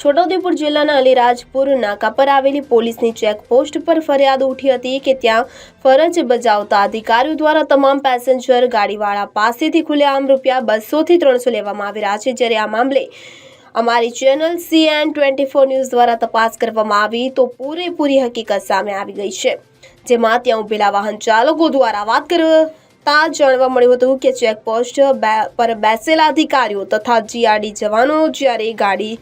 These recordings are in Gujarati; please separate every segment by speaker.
Speaker 1: છોટાઉદેપુર જિલ્લાના અલીરાજપુર નાકા પર આવેલી પોલીસની ચેકપોસ્ટ પર ફરિયાદ ઉઠી હતી કે ત્યાં ફરજ બજાવતા અધિકારીઓ દ્વારા તમામ પેસેન્જર ગાડીવાળા પાસેથી ખુલ્લેઆમ રૂપિયા બસોથી ત્રણસો લેવામાં આવી રહ્યા છે, જ્યારે આ મામલે અમારી channel CN twenty four news દ્વારા તપાસ કરવામાં આવી તો પૂરેપૂરી હકીકત સામે આવી ગઈ છે, જેમાં ત્યાં ઉભેલા વાહન ચાલકો દ્વારા વાત કરતા જાણવા મળ્યું હતું કે ચેકપોસ્ટ પર બેસેલા અધિકારીઓ તથા જીઆરડી જવાનો જ્યારે ગાડી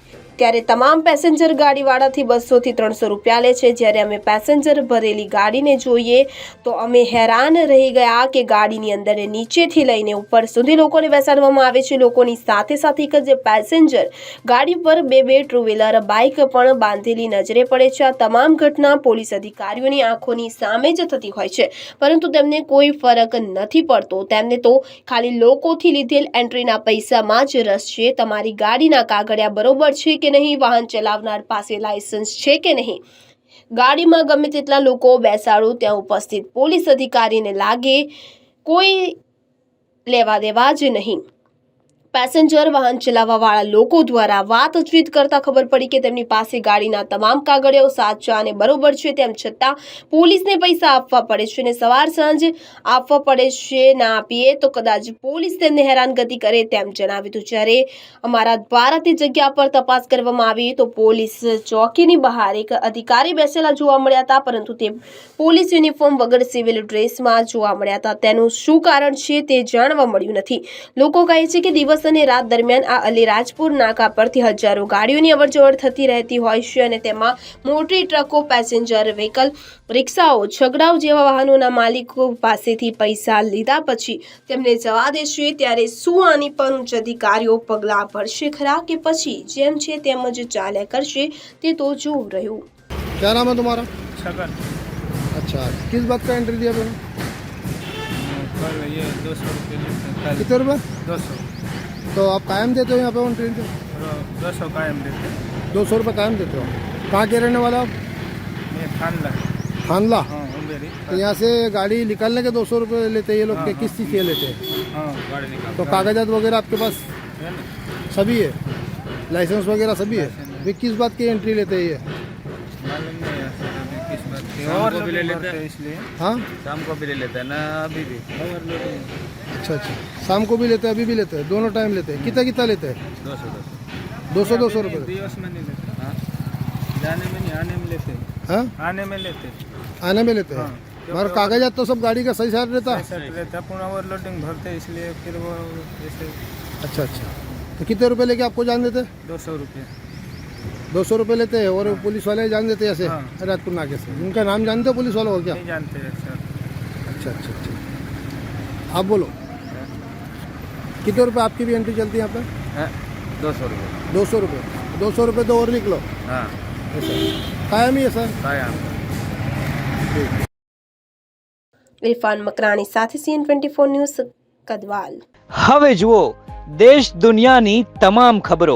Speaker 1: ત્યારે તમામ પેસેન્જર ગાડીવાળાથી બસોથી ત્રણસો રૂપિયા લે છે. જ્યારે અમે પેસેન્જર ભરેલી ગાડીને જોઈએ તો અમે હેરાન રહી ગયા કે ગાડીની અંદર નીચેથી લઈને ઉપર સુધી લોકોને બેસાડવામાં આવે છે. લોકોની સાથે સાથે એક જ પેસેન્જર ગાડી પર બે બે ટુ વ્હીલર બાઇક પણ બાંધેલી નજરે પડે છે. આ તમામ ઘટના પોલીસ અધિકારીઓની આંખોની સામે જ થતી હોય છે. પરંતુ તેમને કોઈ ફરક નથી પડતો. તેમને તો ખાલી લોકોથી લીધેલ એન્ટ્રીના પૈસામાં જ રસ છે. તમારી ગાડીના કાગળિયા બરોબર છે કે નહીં, વાહન ચલાવનાર પાસે લાયસન્સ છે કે નહીં? ગાડીમાં ગમે તેટલા લોકો બેસાડો, ત્યાં ઉપસ્થિત પોલીસ અધિકારીને લાગે, કોઈ લેવા દેવા જ નહીં. પેસેન્જર વાહન ચલાવવાવાળા લોકો દ્વારા વાતચીત કરતા ખબર પડી કે તેમની પાસે ગાડીના તમામ કાગળિયાઓ સાચા અને બરોબર છે, તેમ છતાં પોલીસને પૈસા આપવા પડે છે અને સવાર સાંજ આપવા પડે છે, ના આપીએ તો કદાચ પોલીસ તેમને હેરાનગતિ કરે તેમ જણાવ્યું હતું. જ્યારે અમારા દ્વારા તે જગ્યા પર તપાસ કરવામાં આવી તો પોલીસ ચોકીની બહાર એક અધિકારી બેસેલા જોવા મળ્યા હતા, પરંતુ તે પોલીસ યુનિફોર્મ વગર સિવિલ ડ્રેસમાં જોવા મળ્યા હતા. તેનું શું કારણ છે તે જાણવા મળ્યું નથી. લોકો કહે છે કે દિવસ અને રાત દરમિયાન આ અલીરાજપુર નાકા પરથી હજારો ગાડીઓની અવરજવર થતી રહેતી હોય છે અને તેમાં મોટી ટ્રકો પેસેન્જર વ્હીકલ રિક્ષાઓ છગડાઓ જેવા વાહનોના માલિકો પાસેથી પૈસા લીધા પછી તેમને જવા દેશે ત્યારે શું આની પર ઉચ્ચ અધિકારીઓ પગલાં ભરશે ખરા કે પછી જેમ છે તેમ જ ચાલ્યા કરશે તે તો જોવું રહ્યું
Speaker 2: क्या नाम है तुम्हारा
Speaker 3: छगन
Speaker 2: अच्छा किस बात का एंट्री दिया तुमने
Speaker 3: कल ये दो सौ रुपये लेते हैं कल
Speaker 2: कितने रुपये
Speaker 3: दो सौ
Speaker 2: तो आप कायम देते हो यहाँ पे ऑन ट्रेन
Speaker 3: और दो सौ कायम देते हैं।
Speaker 2: दो सौ रुपये कायम देते हो। कहाँ के रहने वाला आप?
Speaker 3: ये खान ला
Speaker 2: थानला
Speaker 3: हाँ
Speaker 2: तो यहाँ से गाड़ी निकालने के दो सौ रुपये लेते हैं ये लोग
Speaker 3: हाँ,
Speaker 2: किस चीज़ के लेते हैं?
Speaker 3: हाँ
Speaker 2: तो कागजात वगैरह आपके पास? सभी है? लाइसेंस वगैरह सभी है?
Speaker 3: लाइसेंस।
Speaker 2: किस बात की एंट्री लेते हैं ये?
Speaker 4: भी ले लेते
Speaker 3: भरते
Speaker 4: हैं।
Speaker 3: इसलिए।
Speaker 4: शाम को भी ले लेते हैं ना अभी भी।
Speaker 2: अच्छा अच्छा। शाम को भी लेते हैं अभी भी लेते हैं? दोनों टाइम लेते हैं? कितना कितना लेते हैं?
Speaker 4: दो सौ दो सौ।
Speaker 2: दो सौ रुपये
Speaker 3: दिवस में नहीं लेते।
Speaker 4: हाँ?
Speaker 3: जाने में नहीं आने में लेते। हैं।
Speaker 2: हाँ
Speaker 3: आने में लेते। हैं।
Speaker 2: आने में लेते हैं?
Speaker 3: हाँ।
Speaker 2: मगर कागजात तो सब गाड़ी का सही साथ रहता? है
Speaker 3: रहता। पूरा ओवरलोडिंग भरते इसलिए फिर वो जैसे
Speaker 2: अच्छा अच्छा। तो कितने रुपए लेके आपको जान देते?
Speaker 3: दो सौ रुपये
Speaker 2: दो सौ रुपये लेते हैं और पुलिस वाले जान देते हैं ऐसे
Speaker 3: हाँ।
Speaker 2: राजपुर नाके से उनका नाम जानते हो पुलिस वालों को क्या
Speaker 3: नहीं जानते हैं सर
Speaker 2: अच्छा अच्छा अच्छा आप बोलो कितने रुपए आपकी भी एंट्री चलती है यहाँ पे
Speaker 4: हाँ, दो सौ रुपये
Speaker 2: दो सौ रुपये दो सौ रुपये तो और निकलो
Speaker 4: हाँ
Speaker 2: ऐसा कायम ही है सर
Speaker 4: कायम
Speaker 1: ઇરફાન મકરાણી સાથે CN twenty four news Kadwal
Speaker 5: હવે જુઓ દેશ દુનિયાની તમામ ખબરો